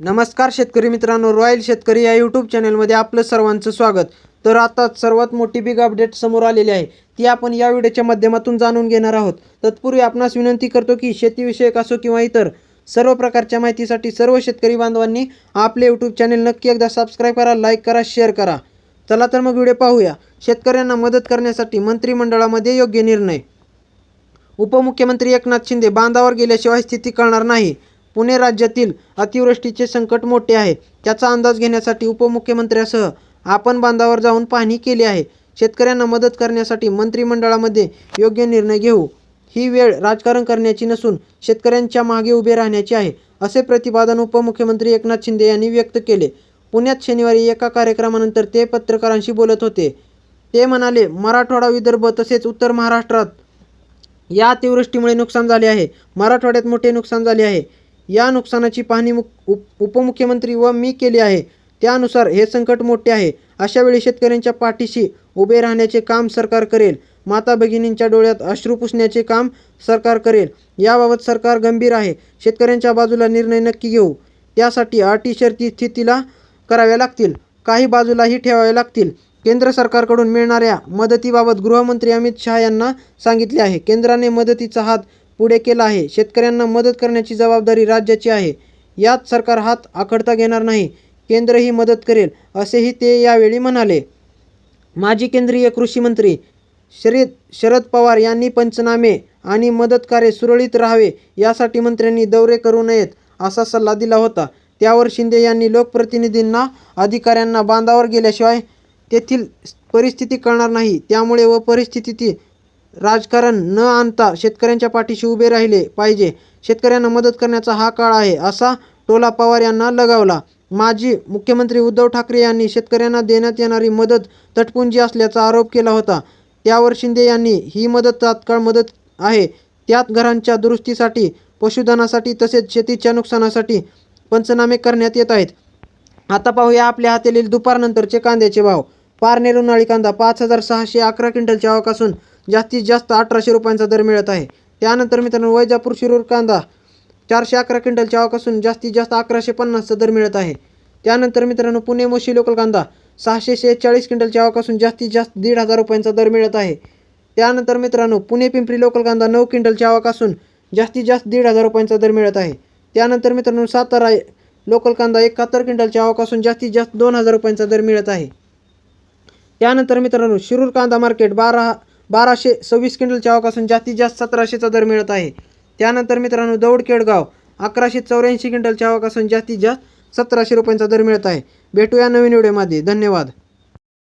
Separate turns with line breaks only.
नमस्कार शेतकरी मित्रांनो रॉयल शेतकरी या यूट्यूब चॅनलमध्ये आपलं सर्वांचं स्वागत. तर आता सर्वात मोठी बिग अपडेट समोर आलेली आहे. ती आपण या व्हिडिओच्या माध्यमातून जाणून घेणार आहोत. तत्पूर्वी आपणास विनंती करतो की शेतीविषयक असो किंवा इतर सर्व प्रकारच्या माहितीसाठी सर्व शेतकरी बांधवांनी आपले यूट्यूब चॅनल नक्की एकदा सबस्क्राईब करा लाईक करा शेअर करा. चला तर मग व्हिडिओ पाहूया. शेतकऱ्यांना मदत करण्यासाठी मंत्रिमंडळामध्ये योग्य निर्णय. उपमुख्यमंत्री एकनाथ शिंदे बांधावर गेल्याशिवाय स्थिती कळणार नाही. पुणे राज्यातील अतिवृष्टीचे संकट मोठे आहे. त्याचा अंदाज घेण्यासाठी उपमुख्यमंत्र्यासह आपण बांधावर जाऊन पाहणी केली आहे. शेतकऱ्यांना मदत करण्यासाठी मंत्रिमंडळामध्ये योग्य निर्णय घेऊ. ही वेळ राजकारण करण्याची नसून शेतकऱ्यांच्या मागे उभे राहण्याची आहे असे प्रतिपादन उपमुख्यमंत्री एकनाथ शिंदे यांनी व्यक्त केले. पुण्यात शनिवारी एका कार्यक्रमानंतर ते पत्रकारांशी बोलत होते. ते म्हणाले मराठवाडा विदर्भ तसेच उत्तर महाराष्ट्रात या अतिवृष्टीमुळे नुकसान झाले आहे. मराठवाड्यात मोठे नुकसान झाले आहे. या नुकसानाची पाहणी मुक उप उपमुख्यमंत्री व मी केली आहे. त्यानुसार हे संकट मोठे आहे. अशावेळी शेतकऱ्यांच्या पाठीशी उभे राहण्याचे काम सरकार करेल. माता भगिनींच्या डोळ्यात अश्रू पुसण्याचे काम सरकार करेल. याबाबत सरकार गंभीर आहे. शेतकऱ्यांच्या बाजूला निर्णय नक्की घेऊ. त्यासाठी अटी शर्ती स्थितीला कराव्या लागतील. काही बाजूलाही ठेवाव्या लागतील. केंद्र सरकारकडून मिळणाऱ्या मदतीबाबत गृहमंत्री अमित शहा यांना सांगितले आहे. केंद्राने मदतीचा हात पुढे केला आहे. शेतकऱ्यांना मदत करण्याची जबाबदारी राज्याची आहे. यात सरकार हात आखडता घेणार नाही. केंद्रही मदत करेल असेही ते यावेळी म्हणाले. माजी केंद्रीय कृषी मंत्री शरद शरद पवार यांनी पंचनामे आणि मदत कार्य सुरळीत राहावे यासाठी मंत्र्यांनी दौरे करू नयेत असा सल्ला दिला होता. त्यावर शिंदे यांनी लोकप्रतिनिधींना अधिकाऱ्यांना बांधावर गेल्याशिवाय तेथील परिस्थिती कळणार नाही. त्यामुळे व परिस्थिती राजकारण न आणता शेतकऱ्यांच्या पाठीशी उभे राहिले पाहिजे. शेतकऱ्यांना मदत करण्याचा हा काळ आहे असा टोला पवार यांना लगावला. माजी मुख्यमंत्री उद्धव ठाकरे यांनी शेतकऱ्यांना देण्यात येणारी मदत तटपुंजी असल्याचा आरोप केला होता. त्यावर शिंदे यांनी ही मदत तात्काळ मदत आहे. त्यात घरांच्या दुरुस्तीसाठी पशुधनासाठी तसेच शेतीच्या नुकसानासाठी पंचनामे करण्यात येत आहेत. आता पाहूया आपल्या हातातील दुपारनंतरचे कांद्याचे भाव. पारनेर उन्हाळी कांदा पाच हजार सहाशे अकरा क्विंटलच्या आवकासून जास्तीत जास्त अठराशे रुपयांचा दर मिळत आहे. त्यानंतर मित्रांनो वैजापूर शिरूर कांदा चारशे अकरा क्विंटलच्या आवकासून जास्तीत जास्त अकराशे पन्नासचा दर मिळत आहे. त्यानंतर मित्रांनो पुणे मोशी लोकल कांदा सहाशे शेहेचाळीस क्विंटलच्या आवकासून जास्तीत जास्त दीड हजार रुपयांचा दर मिळत आहे. त्यानंतर मित्रांनो पुणे पिंपरी लोकल कांदा नऊ क्विंटलच्या आवकासून जास्तीत जास्त दीड हजार रुपयांचा दर मिळत आहे. त्यानंतर मित्रांनो सातारा लोकल कांदा एकाहत्तर क्विंटलच्या आवकासून जास्तीत जास्त दोन हजार रुपयांचा दर मिळत आहे. त्यानंतर मित्रांनो शिरूर कांदा मार्केट बारा बाराशे सव्वीस क्विंटलच्या आवकासून जास्तीत जास्त सतराशेचा दर मिळत आहे. त्यानंतर मित्रांनो दौड केडगाव अकराशे चौऱ्याऐंशी क्विंटलच्या आवकासून जास्तीत जास्त सतराशे रुपयांचा दर मिळत आहे. भेटूया नवीन व्हिडिओमध्ये. धन्यवाद.